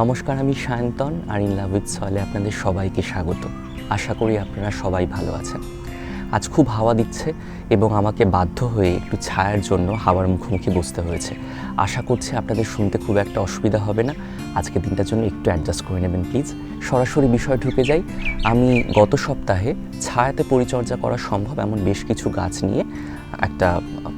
নমস্কার, আমি সায়ন্তন আর ইন লাভ উইথ সলে আপনাদের সবাইকে স্বাগত। আশা করি আপনারা সবাই ভালো আছেন। আজ খুব হাওয়া দিচ্ছে এবং আমাকে বাধ্য হয়ে একটু ছায়ার জন্য হাওয়ার মুখোমুখি বসতে হয়েছে। আশা করছি আপনাদের শুনতে খুব একটা অসুবিধা হবে না। আজকে দিনটার জন্য একটু অ্যাডজাস্ট করে নেবেন প্লিজ সরাসরি বিষয় ঢুকে যাই। আমি গত সপ্তাহে ছায়াতে পরিচর্যা করা সম্ভব এমন বেশ কিছু গাছ নিয়ে একটা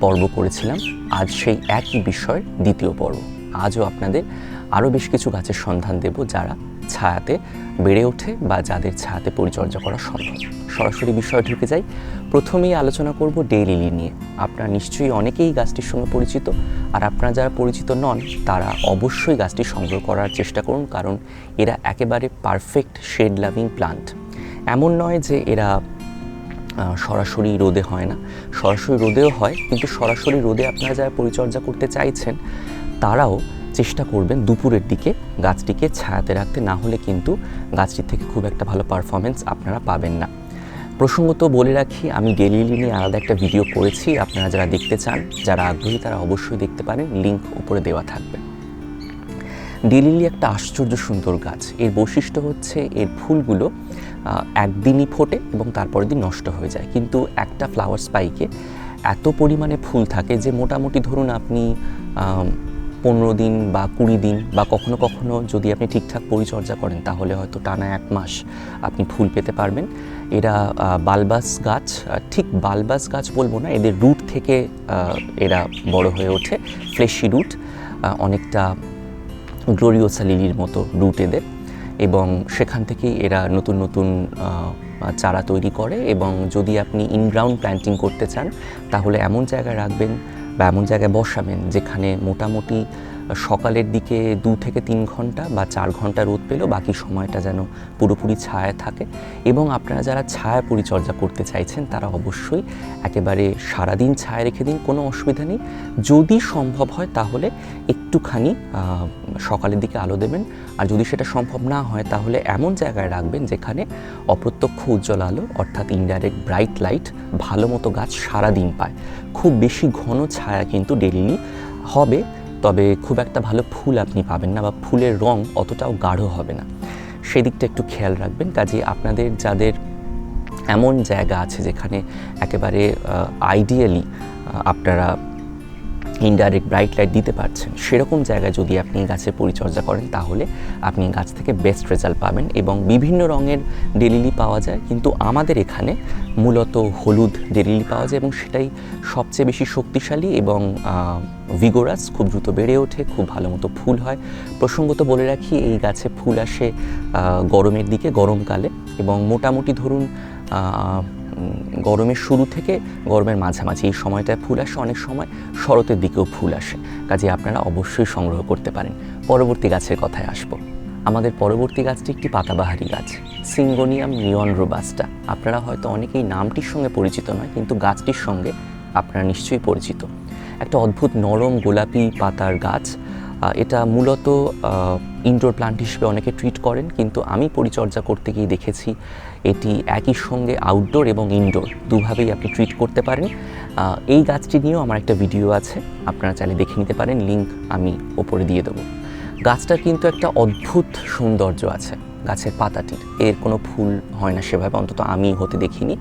পর্ব করেছিলাম। আজ সেই একই বিষয়ের দ্বিতীয় পর্ব। আজও আপনাদের আরও বেশ কিছু গাছের সন্ধান দেব যারা ছায়াতে বেড়ে ওঠে বা যাদের ছায়াতে পরিচর্যা করা সম্ভব। সরাসরি বিষয় ঢুকে যাই। প্রথমেই আলোচনা করব ডে লিলি নিয়ে। আপনারা নিশ্চয়ই অনেকেই গাছটির সঙ্গে পরিচিত। আর আপনারা যারা পরিচিত নন, তারা অবশ্যই গাছটি সংগ্রহ করার চেষ্টা করুন, কারণ এরা একেবারে পারফেক্ট শেড লাভিং প্লান্ট এমন নয় যে এরা সরাসরি রোদে হয় না। সরাসরি রোদেও হয়, কিন্তু সরাসরি রোদে আপনারা যারা পরিচর্যা করতে চাইছেন, তারাও চেষ্টা করবেন দুপুরের দিকে গাছটিকে ছায়াতে রাখতে, না হলে কিন্তু গাছটির থেকে খুব একটা ভালো পারফরমেন্স আপনারা পাবেন না। প্রসঙ্গত বলে রাখি, আমি ডেলি নিয়ে আলাদা একটা ভিডিও করেছি, আপনারা যারা দেখতে চান, যারা আগ্রহী তারা অবশ্যই দেখতে পারেন লিংক উপরে দেওয়া থাকবে। ডেলিলি একটা আশ্চর্য সুন্দর গাছ, এর বৈশিষ্ট্য হচ্ছে এর ফুলগুলো একদিনই ফোটে এবং তারপরের দিন নষ্ট হয়ে যায়। কিন্তু একটা ফ্লাওয়ার স্পাইকে এত পরিমাণে ফুল থাকে যে মোটামুটি ধরুন আপনি পনেরো দিন বা কুড়ি দিন বা কখনো কখনো যদি আপনি ঠিকঠাক পরিচর্যা করেন, তাহলে হয়তো টানা এক মাস আপনি ফুল পেতে পারবেন। এরা বালবাস গাছ ঠিক বালবাস গাছ বলব না, এদের রুট থেকে এরা বড় হয়ে ওঠে, ফ্লেশি রুট অনেকটা গ্লোরিওসা লিলির মতো রুট এদের। এবং সেখান থেকেই এরা নতুন নতুন চারা তৈরি করে এবং যদি আপনি ইনগ্রাউন্ড প্ল্যান্টিং করতে চান, তাহলে এমন জায়গায় রাখবেন বা এমন জায়গায় বসাবেন যেখানে মোটামুটি সকালের দিকে দু থেকে তিন ঘণ্টা বা চার ঘণ্টা রোদ পেল, বাকি সময়টা যেন পুরোপুরি ছায়া থাকে। এবং আপনারা যারা ছায়া পরিচর্যা করতে চাইছেন, তারা অবশ্যই একেবারে সারাদিন ছায়া রেখে দিন, কোনো অসুবিধা নেই। যদি সম্ভব হয়, তাহলে একটুখানি সকালের দিকে আলো দেবেন। আর যদি সেটা সম্ভব না হয়, তাহলে এমন জায়গায় রাখবেন যেখানে অপ্রত্যক্ষ উজ্জ্বল আলো, অর্থাৎ ইনডাইরেক্ট ব্রাইট লাইট ভালো মতো গাছ সারাদিন পায়। খুব বেশি ঘন ছায়া কিন্তু ডেলিলি হবে তবে খুব একটা ভালো ফুল আপনি পাবেন না বা ফুলের রং অতটাও গাঢ় হবে না। সেই দিকটা একটু খেয়াল রাখবেন কাজে আপনাদের যাদের এমন জায়গা আছে যেখানে একেবারে আইডিয়ালি আপনারা ইনডাইরেক্ট ব্রাইট লাইট দিতে পারছেন। সেরকম জায়গায় যদি আপনি গাছের পরিচর্যা করেন, তাহলে আপনি গাছ থেকে বেস্ট রেজাল্ট পাবেন এবং বিভিন্ন রঙের ডেলিলি পাওয়া যায়। কিন্তু আমাদের এখানে মূলত হলুদ ডেলিলি পাওয়া যায় এবং সেটাই সবচেয়ে বেশি শক্তিশালী এবং ভিগোরাস খুব দ্রুত বেড়ে ওঠে, খুব ভালো মতো ফুল হয়। প্রসঙ্গত বলে রাখি, এই গাছে ফুল আসে গরমের দিকে, গরমকালে এবং মোটামুটি ধরুন গরমের শুরু থেকে গরমের মাঝামাঝি এই সময়টায় ফুল আসে, অনেক সময় শরতের দিকেও ফুল আসে। কাজে আপনারা অবশ্যই সংগ্রহ করতে পারেন। পরবর্তী গাছের কথায় আসব। আমাদের পরবর্তী গাছটি একটি পাতাবাহারি গাছ, সিঙ্গোনিয়াম নিয়ন রোবাস্টা আপনারা হয়তো অনেকেই নামটির সঙ্গে পরিচিত নয়, কিন্তু গাছটির সঙ্গে আপনারা নিশ্চয়ই পরিচিত। একটা অদ্ভুত নরম গোলাপি পাতার গাছ এটা মূলত ইনডোর প্লান্ট হিসেবে অনেকে ট্রিট করেন, কিন্তু আমি পরিচর্যা করতে গিয়ে দেখেছি এটি একই সঙ্গে আউটডোর এবং ইনডোর দুভাবেই আপনি ট্রিট করতে পারেন। এই গাছটি নিয়েও আমার একটা ভিডিও আছে, আপনারা চাইলে দেখে নিতে পারেন লিঙ্ক আমি ওপরে দিয়ে দেবো। গাছটার কিন্তু একটা অদ্ভুত সৌন্দর্য আছে, গাছের পাতাটির। এর কোনো ফুল হয় না সেভাবে, অন্তত আমি হতে দেখিনি,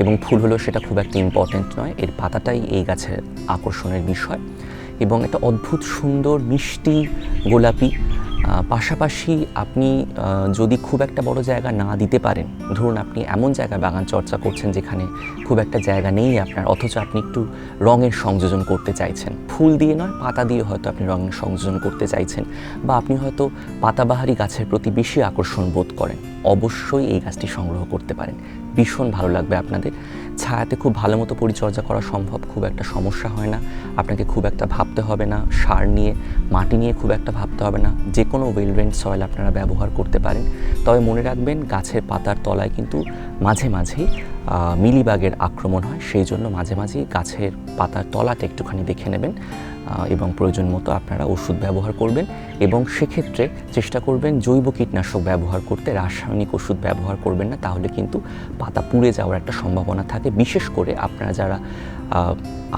এবং ফুল হলেও সেটা খুব একটা ইম্পর্ট্যান্ট নয়। এর পাতাটাই এই গাছের আকর্ষণের বিষয়। এবং একটা অদ্ভুত সুন্দর মিষ্টি গোলাপি পাশাপাশি আপনি যদি খুব একটা বড় জায়গা না দিতে পারেন, ধরুন আপনি এমন জায়গায় বাগান চর্চা করছেন যেখানে খুব একটা জায়গা নেই আপনার, অথচ আপনি একটু রঙের সংযোজন করতে চাইছেন। ফুল দিয়ে নয়, পাতা দিয়ে হয়তো আপনি রঙের সংযোজন করতে চাইছেন বা আপনি হয়তো পাতাবাহারি গাছের প্রতি বেশি আকর্ষণ বোধ করেন। অবশ্যই এই গাছটি সংগ্রহ করতে পারেন। ভীষণ ভালো লাগবে আপনাদের। ছায়াতে খুব ভালো মতো পরিচর্যা করা সম্ভব, খুব একটা সমস্যা হয় না। আপনাকে খুব একটা ভাবতে হবে না, সার নিয়ে, মাটি নিয়ে খুব একটা ভাবতে হবে না। যে কোনো ওয়েল সয়েল আপনারা ব্যবহার করতে পারেন। তবে মনে রাখবেন, গাছের পাতার তলায় কিন্তু মাঝে মাঝেই মিলিবাগের আক্রমণ হয়। সেই জন্য মাঝে মাঝেই গাছের পাতার তলাটা একটুখানি দেখে নেবেন। এবং প্রয়োজন মতো আপনারা ওষুধ ব্যবহার করবেন এবং সেক্ষেত্রে চেষ্টা করবেন জৈব কীটনাশক ব্যবহার করতে, রাসায়নিক ওষুধ ব্যবহার করবেন না, তাহলে কিন্তু পাতা পুড়ে যাওয়ার একটা সম্ভাবনা থাকে। বিশেষ করে আপনারা যারা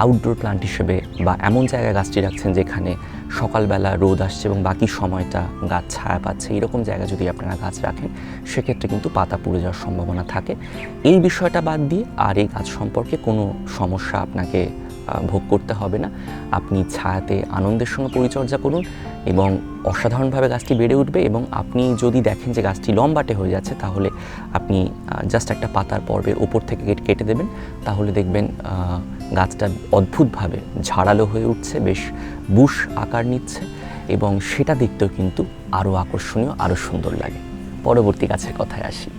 আউটডোর প্লান্ট হিসেবে বা এমন জায়গায় গাছটি রাখছেন যেখানে সকালবেলা রোদ আসছে এবং বাকি সময়টা গাছ ছায়া পাচ্ছে, এরকম জায়গায় যদি আপনারা গাছ রাখেন, সেক্ষেত্রে কিন্তু পাতা পুড়ে যাওয়ার সম্ভাবনা থাকে। এই বিষয়টা বাদ দিয়ে আর এই গাছ সম্পর্কে কোনো সমস্যা আপনাকে ভোগ করতে হবে না। আপনি ছায়াতে আনন্দের সঙ্গে পরিচর্যা করুন এবং অসাধারণভাবে গাছটি বেড়ে উঠবে এবং আপনি যদি দেখেন যে গাছটি লম্বাটে হয়ে যাচ্ছে, তাহলে আপনি জাস্ট একটা পাতার পর্বের ওপর থেকে কেটে- দেবেন। তাহলে দেখবেন গাছটা অদ্ভুতভাবে ঝাড়ালো হয়ে উঠছে, বেশ বুশ আকার নিচ্ছে এবং সেটা দেখতেও কিন্তু আরও আকর্ষণীয়, আরও সুন্দর লাগে। পরবর্তী গাছের কথায় আসি।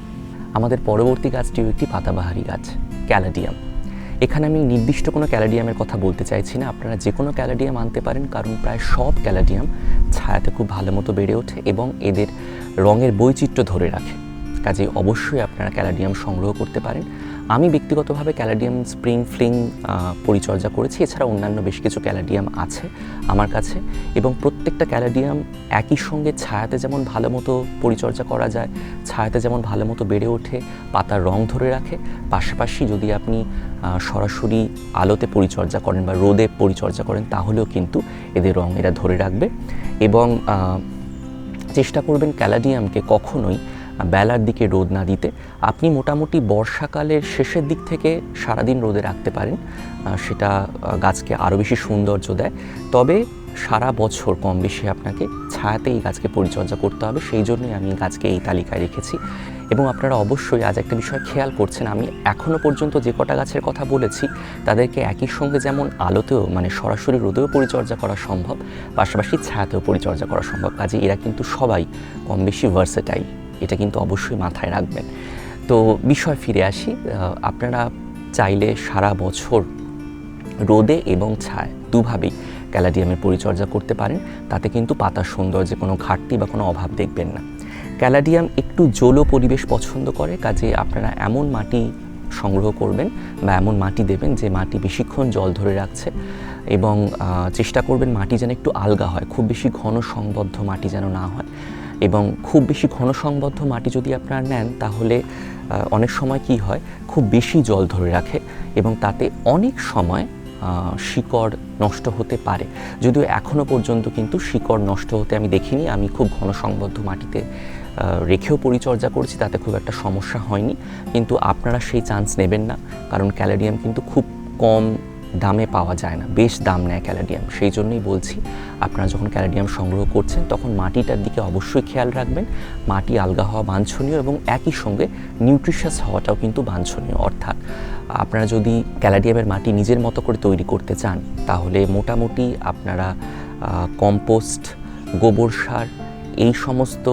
আমাদের পরবর্তী গাছটিও একটি পাতাবাহারি গাছ, ক্যালাডিয়াম। এখানে আমি নির্দিষ্ট কোনো ক্যালাডিয়ামের কথা বলতে চাইছি না। আপনারা যে কোনো ক্যালাডিয়াম আনতে পারেন, কারণ প্রায় সব ক্যালাডিয়াম ছায়াতে খুব ভালো মতো বেড়ে ওঠে এবং এদের রঙের বৈচিত্র্য ধরে রাখে। কাজে অবশ্যই আপনারা ক্যালাডিয়াম সংগ্রহ করতে পারেন। আমি ব্যক্তিগতভাবে ক্যালাডিয়াম স্প্রিং ফ্লিং পরিচর্যা করেছি, এছাড়া অন্যান্য বেশ কিছু ক্যালাডিয়াম আছে আমার কাছে এবং প্রত্যেকটা ক্যালাডিয়াম একই সঙ্গে ছায়াতে যেমন ভালো মতো পরিচর্যা করা যায়, ছায়াতে যেমন ভালো মতো বেড়ে ওঠে, পাতার রং ধরে রাখে, পাশাপাশি যদি আপনি সরাসরি আলোতে পরিচর্যা করেন বা রোদে পরিচর্যা করেন, তাহলেও কিন্তু এদের রং এরা ধরে রাখবে এবং চেষ্টা করবেন ক্যালাডিয়ামকে কখনোই বেলার দিকে রোদ না দিতে, আপনি মোটামুটি বর্ষাকালের শেষের দিক থেকে সারাদিন রোদে রাখতে পারেন সেটা গাছকে আরও বেশি সৌন্দর্য দেয়। তবে সারা বছর কম বেশি আপনাকে ছায়াতে এই গাছকে পরিচর্যা করতে হবে, সেই জন্যই আমি গাছকে এই তালিকায় রেখেছি। এবং আপনারা অবশ্যই আজ একটা বিষয় খেয়াল করছেন, আমি এখনও পর্যন্ত যে কটা গাছের কথা বলেছি, তাদেরকে একই সঙ্গে যেমন আলোতেও মানে সরাসরি রোদেও পরিচর্যা করা সম্ভব, পাশাপাশি ছায়াতেও পরিচর্যা করা সম্ভব। কাজে এরা কিন্তু সবাই কম বেশি ভার্সেটাইল এটা কিন্তু অবশ্যই মাথায় রাখবেন। তো বিষয় ফিরে আসি আপনারা চাইলে সারা বছর রোদে এবং ছায় দুভাবেই ক্যালাডিয়ামের পরিচর্যা করতে পারেন। তাতে কিন্তু পাতার সৌন্দর্যে কোনো ঘাটতি বা কোনো অভাব দেখবেন না। ক্যালাডিয়াম একটু জলো পরিবেশ পছন্দ করে, কাজে আপনারা এমন মাটি সংগ্রহ করবেন বা এমন মাটি দেবেন যে মাটি বেশিক্ষণ জল ধরে রাখছে এবং চেষ্টা করবেন মাটি যেন একটু আলগা হয়, খুব বেশি ঘন, সংবদ্ধ মাটি যেন না হয়। এবং খুব বেশি ঘন সংবদ্ধ মাটি যদি আপনারা নেন, তাহলে অনেক সময় কি হয়, খুব বেশি জল ধরে রাখে এবং তাতে অনেক সময় শিকড় নষ্ট হতে পারে। যদিও এখনও পর্যন্ত কিন্তু শিকড় নষ্ট হতে আমি দেখিনি, আমি খুব ঘন সংবদ্ধ মাটিতে রেখেও পরিচর্যা করেছি, তাতে খুব একটা সমস্যা হয়নি। কিন্তু আপনারা সেই চান্স নেবেন না, কারণ ক্যালাডিয়াম কিন্তু খুব কম দামে পাওয়া যায় না, বেশ দাম নেয় ক্যালাডিয়াম। সেই জন্যই বলছি, আপনারা যখন ক্যালাডিয়াম সংগ্রহ করছেন, তখন মাটিটার দিকে অবশ্যই খেয়াল রাখবেন। মাটি আলগা হওয়া বাঞ্ছনীয় এবং একই সঙ্গে নিউট্রিশাস হওয়াটাও কিন্তু বাঞ্ছনীয়। অর্থাৎ, আপনারা যদি ক্যালাডিয়ামের মাটি নিজের মতো করে তৈরি করতে চান, তাহলে মোটামুটি আপনারা কম্পোস্ট গোবর সার, এই সমস্ত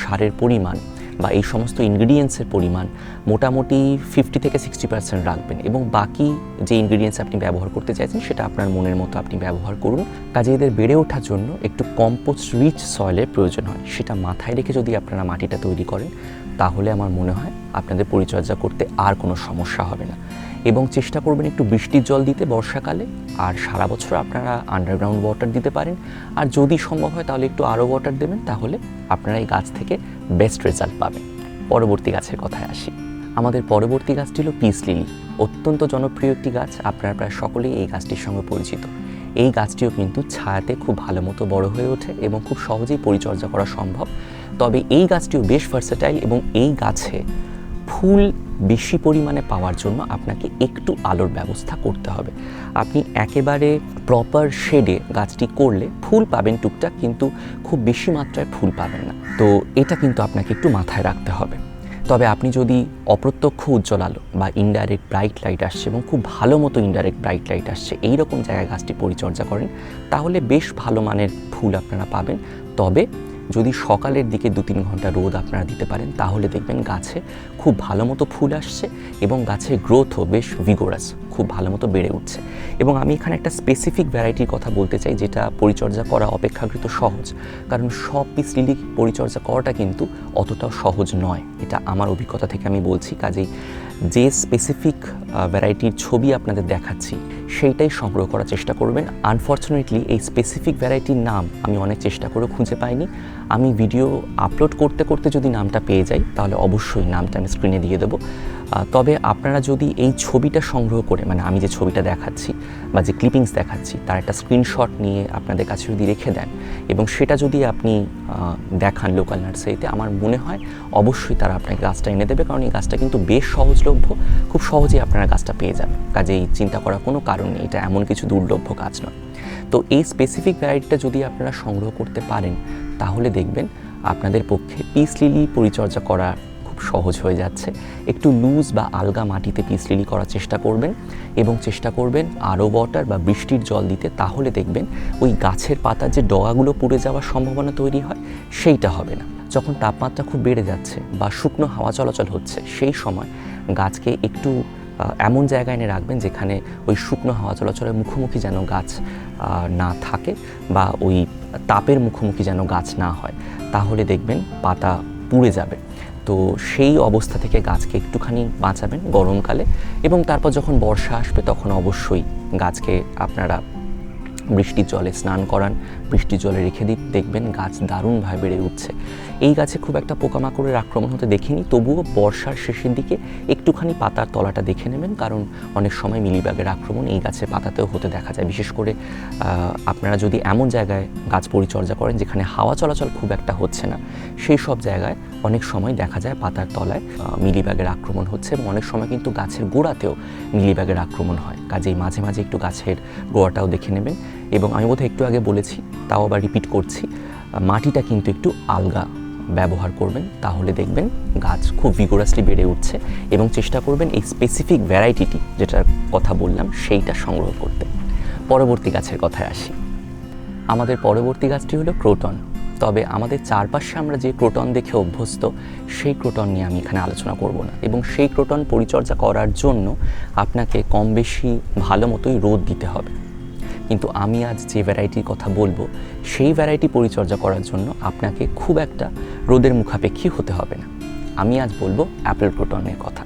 সারের পরিমাণ বা এই সমস্ত ইনগ্রিডিয়েন্টসের পরিমাণ মোটামুটি ফিফটি থেকে সিক্সটি পার্সেন্ট রাখবেন এবং বাকি যে ইনগ্রিডিয়েন্টস আপনি ব্যবহার করতে চাইছেন সেটা আপনার মনের মতো আপনি ব্যবহার করুন। কাজে এদের বেড়ে ওঠার জন্য একটু কম্পোস্ট রিচ সয়েলের প্রয়োজন হয়। সেটা মাথায় রেখে যদি আপনারা মাটিটা তৈরি করেন, তাহলে আমার মনে হয় আপনাদের পরিচর্যা করতে আর কোনো সমস্যা হবে না। এবং চেষ্টা করবেন একটু বৃষ্টির জল দিতে বর্ষাকালে। আর সারা বছর আপনারা আন্ডারগ্রাউন্ড ওয়াটার দিতে পারেন। আর যদি সম্ভব হয় তাহলে একটু আরও ওয়াটার দেবেন, তাহলে আপনারা এই গাছ থেকে বেস্ট রেজাল্ট পাবেন। পরবর্তী গাছের কথায় আসি। আমাদের পরবর্তী গাছটি হলো পিস লিলি অত্যন্ত জনপ্রিয় একটি গাছ, আপনারা প্রায় সকলেই এই গাছটির সঙ্গে পরিচিত। এই গাছটিও কিন্তু ছায়াতে খুব ভালো মতো বড় হয়ে ওঠে এবং খুব সহজেই পরিচর্যা করা সম্ভব। তবে এই গাছটিও বেশ ভার্সেটাইল এবং এই গাছে ফুল বেশি পরিমাণে পাওয়ার জন্য আপনাকে একটু আলোর ব্যবস্থা করতে হবে। আপনি একেবারে প্রপার শেডে গাছটি করলে ফুল পাবেন টুকটাক, কিন্তু খুব বেশি মাত্রায় ফুল পাবেন না। তো এটা কিন্তু আপনাকে একটু মাথায় রাখতে হবে। তবে আপনি যদি অপ্রত্যক্ষ উজ্জ্বল আলো বা ইনডাইরেক্ট ব্রাইট লাইট আসছে এবং খুব ভালো মতো ইনডাইরেক্ট ব্রাইট লাইট আসছে এই রকম জায়গায় গাছটি পরিচর্যা করেন, তাহলে বেশ ভালো মানের ফুল আপনারা পাবেন। তবে যদি সকালের দিকে দু তিন ঘণ্টা রোদ আপনারা দিতে পারেন, তাহলে দেখবেন গাছে খুব ভালো মতো ফুল আসছে এবং গাছের গ্রোথও বেশ ভিগোরাস খুব ভালো মতো বেড়ে উঠছে। এবং আমি এখানে একটা স্পেসিফিক ভ্যারাইটির কথা বলতে চাই, যেটা পরিচর্যা করা অপেক্ষাকৃত সহজ। কারণ সব পিস লিলি পরিচর্যা করাটা কিন্তু অতটাও সহজ নয়। এটা আমার অভিজ্ঞতা থেকে আমি বলছি। কাজেই যে স্পেসিফিক ভ্যারাইটির ছবি আপনাদের দেখাচ্ছি, সেইটাই সংগ্রহ করার চেষ্টা করবেন। আনফর্চুনেটলি এই স্পেসিফিক ভ্যারাইটির নাম আমি অনেক চেষ্টা করে খুঁজে পাইনি। আমি ভিডিও আপলোড করতে করতে যদি নামটা পেয়ে যাই, তাহলে অবশ্যই নামটা আমি স্ক্রিনে দিয়ে দেবো। তবে আপনারা যদি এই ছবিটা সংগ্রহ করে মানে আমি যে ছবিটা দেখাচ্ছি বা যে ক্লিপিংস দেখাচ্ছি, তার একটা স্ক্রিনশট নিয়ে আপনাদের কাছে যদি রেখে দেন এবং সেটা যদি আপনি দেখান লোকাল নার্সারিতে আমার মনে হয় অবশ্যই তারা আপনাকে গাছটা এনে দেবে। কারণ এই গাছটা কিন্তু বেশ সহজলভ্য, খুব সহজেই আপনারা গাছটা পেয়ে যাবেন। কাজেই চিন্তা করার কোনো কারণ নেই, এটা এমন কিছু দুর্লভ্য গাছ নয়। তো এই স্পেসিফিক ভ্যারাইটিটা যদি আপনারা সংগ্রহ করতে পারেন, তাহলে দেখবেন আপনাদের পক্ষে পিস লিলি পরিচর্যা করা সহজ হয়ে যাচ্ছে। একটু লুজ বা আলগা মাটিতে পিস লিলি করার চেষ্টা করবেন এবং চেষ্টা করবেন আরও ওয়াটার বা বৃষ্টির জল দিতে। তাহলে দেখবেন ওই গাছের পাতার যে ডগাগুলো পুড়ে যাওয়ার সম্ভাবনা তৈরি হয়, সেইটা হবে না। যখন তাপমাত্রা খুব বেড়ে যাচ্ছে বা শুকনো হাওয়া চলাচল হচ্ছে, সেই সময় গাছকে একটু এমন জায়গায় এনে রাখবেন যেখানে ওই শুকনো হাওয়া চলাচলের মুখোমুখি যেন গাছ না থাকে বা ওই তাপের মুখোমুখি যেন গাছ না হয়। তাহলে দেখবেন পাতা পুড়ে যাবে। তো সেই অবস্থা থেকে গাছকে একটুখানি বাঁচাবেন গরমকালে এবং তারপর যখন বর্ষা আসবে তখন অবশ্যই গাছকে আপনারা বৃষ্টির জলে স্নান করান, বৃষ্টির জলে রেখে দিন, দেখবেন গাছ দারুণভাবে বেড়ে উঠছে। এই গাছে খুব একটা পোকামাকড়ের আক্রমণ হতে দেখিনি, তবুও বর্ষার শেষের দিকে একটুখানি পাতার তলাটা দেখে নেবেন, কারণ অনেক সময় মিলিবাগের আক্রমণ এই গাছের পাতাতেও হতে দেখা যায়। বিশেষ করে আপনারা যদি এমন জায়গায় গাছ পরিচর্যা করেন যেখানে হাওয়া চলাচল খুব একটা হচ্ছে না, সেই সব জায়গায় অনেক সময় দেখা যায় পাতার তলায় মিলিবাগের আক্রমণ হচ্ছে এবং অনেক সময় কিন্তু গাছের গোড়াতেও মিলিবাগের আক্রমণ হয়। কাজেই মাঝে মাঝে একটু গাছের গোড়াটাও দেখে নেবেন। এবং আমি বোধহয় একটু আগে বলেছি, তাও আবার রিপিট করছি মাটিটা কিন্তু একটু আলগা ব্যবহার করবেন, তাহলে দেখবেন গাছ খুব ভিগোরাসলি বেড়ে উঠছে এবং চেষ্টা করবেন এই স্পেসিফিক ভ্যারাইটিটি যেটার কথা বললাম সেইটা সংগ্রহ করতে। পরবর্তী গাছের কথায় আসি। আমাদের পরবর্তী গাছটি হলো ক্রোটন। তবে আমাদের চারপাশে আমরা যে ক্রোটন দেখে অভ্যস্ত, সেই ক্রোটন নিয়ে আমি এখানে আলোচনা করব না এবং সেই ক্রোটন পরিচর্যা করার জন্য আপনাকে কম বেশি ভালো মতোই রোদ দিতে হবে। কিন্তু আমি আজ যে ভ্যারাইটির কথা বলব, সেই ভ্যারাইটি পরিচর্যা করার জন্য আপনাকে খুব একটা রোদের মুখাপেক্ষী হতে হবে না। আমি আজ বলব অ্যাপেল ক্রোটনের কথা।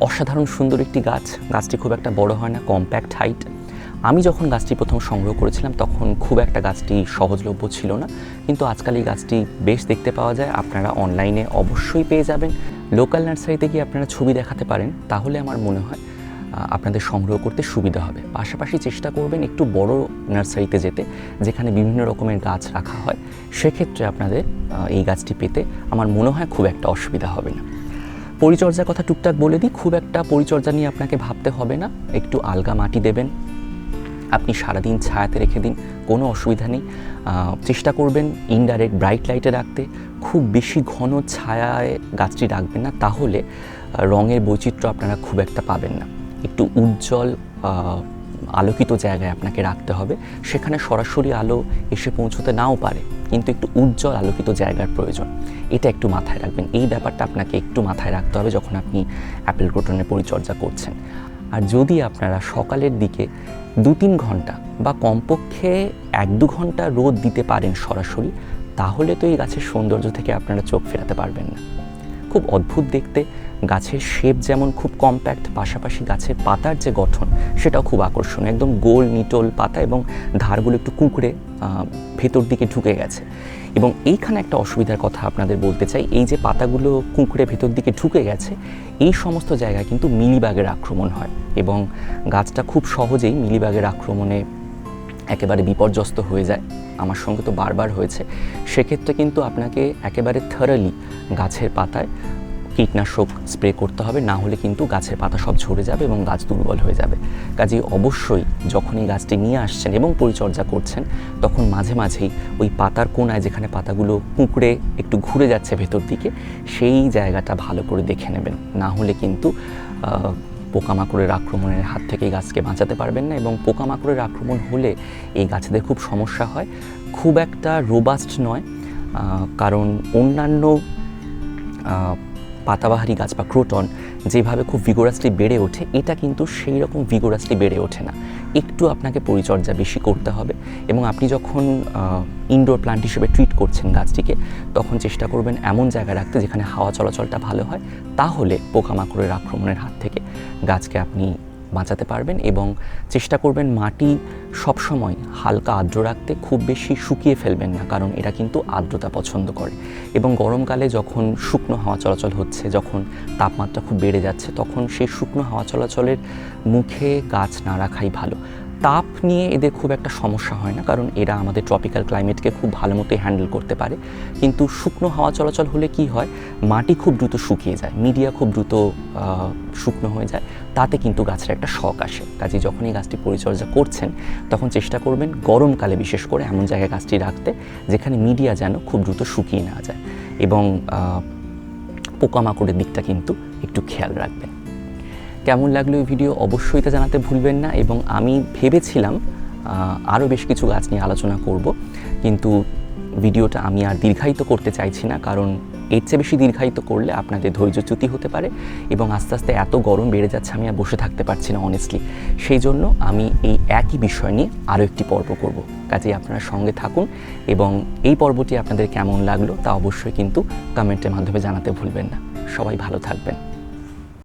অসাধারণ সুন্দর একটি গাছ, গাছটি খুব একটা বড় হয় না কম্প্যাক্ট হাইট আমি যখন গাছটি প্রথম সংগ্রহ করেছিলাম, তখন খুব একটা গাছটি সহজলভ্য ছিল না। কিন্তু আজকাল এই গাছটি বেশ দেখতে পাওয়া যায়। আপনারা অনলাইনে অবশ্যই পেয়ে যাবেন। লোকাল নার্সারিতে গিয়ে আপনারা ছবি দেখাতে পারেন। তাহলে আমার মনে হয় আপনাদের সংগ্রহ করতে সুবিধা হবে। পাশাপাশি চেষ্টা করবেন একটু বড় নার্সারিতে যেতে, যেখানে বিভিন্ন রকমের গাছ রাখা হয়। সেক্ষেত্রে আপনাদের এই গাছটি পেতে আমার মনে হয় খুব একটা অসুবিধা হবে না। পরিচর্যার কথা টুকটাক বলে দিই, খুব একটা পরিচর্যা নিয়ে আপনাকে ভাবতে হবে না। একটু আলগা মাটি দেবেন। আপনি সারাদিন ছায়াতে রেখে দিন, কোনো অসুবিধা নেই। চেষ্টা করবেন ইনডাইরেক্ট ব্রাইট লাইটে রাখতে। খুব বেশি ঘন ছায়ায় গাছটি রাখবেন না, তাহলে রঙের বৈচিত্র্য আপনারা খুব একটা পাবেন না। একটু উজ্জ্বল আলোকিত জায়গায় আপনাকে রাখতে হবে। সেখানে সরাসরি আলো এসে পৌঁছতে নাও পারে, কিন্তু একটু উজ্জ্বল, আলোকিত জায়গার প্রয়োজন। এটা একটু মাথায় রাখবেন। এই ব্যাপারটা আপনাকে একটু মাথায় রাখতে হবে যখন আপনি অ্যাপেল ক্রোটনের পরিচর্যা করছেন। আর যদি আপনারা সকালের দিকে দু তিন ঘণ্টা বা কমপক্ষে এক দু ঘণ্টা রোদ দিতে পারেন সরাসরি, তাহলে তো এই গাছের সৌন্দর্য থেকে আপনারা চোখ ফেরাতে পারবেন না। খুব অদ্ভুত দেখতে গাছের শেপ যেমন খুব কম্প্যাক্ট পাশাপাশি গাছের পাতার যে গঠন, সেটাও খুব আকর্ষণীয়। একদম গোল, নিটোল পাতা এবং ধারগুলো একটু কুঁকড়ে ভেতর দিকে ঢুকে গেছে। এবং এইখানে একটা অসুবিধার কথা আপনাদের বলতে চাই, এই যে পাতাগুলো কুঁকড়ে ভেতর দিকে ঢুকে গেছে, এই সমস্ত জায়গায় কিন্তু মিলিবাগের আক্রমণ হয় এবং গাছটা খুব সহজেই মিলিবাগের আক্রমণে একেবারে বিপর্যস্ত হয়ে যায়। আমার সঙ্গে তো বারবার হয়েছে। সেক্ষেত্রে কিন্তু আপনাকে একেবারে থারালি গাছের পাতায় কীটনাশক স্প্রে করতে হবে, না হলে কিন্তু গাছের পাতা সব ঝরে যাবে এবং গাছ দুর্বল হয়ে যাবে। কাজেই অবশ্যই যখন এই গাছটি নিয়ে আসছেন এবং পরিচর্যা করছেন, তখন মাঝে মাঝেই ওই পাতার কোনায় যেখানে পাতাগুলো কুঁকড়ে একটু ঘুরে যাচ্ছে ভেতর দিকে, সেই জায়গাটা ভালো করে দেখে নেবেন। না হলে কিন্তু পোকামাকড়ের আক্রমণের হাত থেকে গাছকে বাঁচাতে পারবেন না এবং পোকামাকড়ের আক্রমণ হলে এই গাছেদের খুব সমস্যা হয়। খুব একটা রোবাস্ট নয় কারণ অন্যান্য পাতাবাহারি গাছ বা ক্রোটন যেভাবে খুব ভিগোরাসলি বেড়ে ওঠে, এটা কিন্তু সেই রকম ভিগোরাসলি বেড়ে ওঠে না। একটু আপনাকে পরিচর্যা বেশি করতে হবে এবং আপনি যখন ইনডোর প্লান্ট হিসেবে ট্রিট করছেন গাছটিকে, তখন চেষ্টা করবেন এমন জায়গায় রাখতে যেখানে হাওয়া চলাচলটা ভালো হয়। তাহলে পোকামাকড়ের আক্রমণের হাত থেকে গাছকে আপনি বাঁচাতে পারবেন এবং চেষ্টা করবেন মাটি সবসময় হালকা আর্দ্র রাখতে, খুব বেশি শুকিয়ে ফেলবেন না, কারণ এরা কিন্তু আর্দ্রতা পছন্দ করে। এবং গরমকালে যখন শুকনো হাওয়া চলাচল হচ্ছে, যখন তাপমাত্রা খুব বেড়ে যাচ্ছে, তখন সেই শুকনো হাওয়া চলাচলের মুখে গাছ না রাখাই ভালো। তাপ নিয়ে এদের খুব একটা সমস্যা হয় না, কারণ এরা আমাদের ট্রপিক্যাল ক্লাইমেটকে খুব ভালো মতোই হ্যান্ডেল করতে পারে। কিন্তু শুকনো হাওয়া চলাচল হলে কি হয়, মাটি খুব দ্রুত শুকিয়ে যায় মিডিয়া খুব দ্রুত শুকনো হয়ে যায়, তাতে কিন্তু গাছের একটা শখ আসে। কাজে যখনই গাছটি পরিচর্যা করছেন, তখন চেষ্টা করবেন গরমকালে বিশেষ করে এমন জায়গায় গাছটি রাখতে, যেখানে মিডিয়া যেন খুব দ্রুত শুকিয়ে না যায়। এবং পোকামাকড়ের দিকটা কিন্তু একটু খেয়াল রাখবেন। কেমন লাগল এই ভিডিও অবশ্যই তা জানাতে ভুলবেন না এবং আমি ভেবেছিলাম আরও বেশ কিছু গাছ নিয়ে আলোচনা করব, কিন্তু ভিডিওটা আমি আর দীর্ঘায়িত করতে চাইছি না, কারণ এর চেয়ে বেশি দীর্ঘায়িত করলে আপনাদের ধৈর্যচ্যুতি হতে পারে এবং আস্তে আস্তে এত গরম বেড়ে যাচ্ছে আমি আর বসে থাকতে পারছি না অনেস্টলি সেই জন্য আমি এই একই বিষয় নিয়ে আরও একটি পর্ব করব। কাজেই আপনারা সঙ্গে থাকুন এবং এই পর্বটি আপনাদের কেমন লাগল তা অবশ্যই কিন্তু কমেন্টের মাধ্যমে জানাতে ভুলবেন না। সবাই ভালো থাকবেন।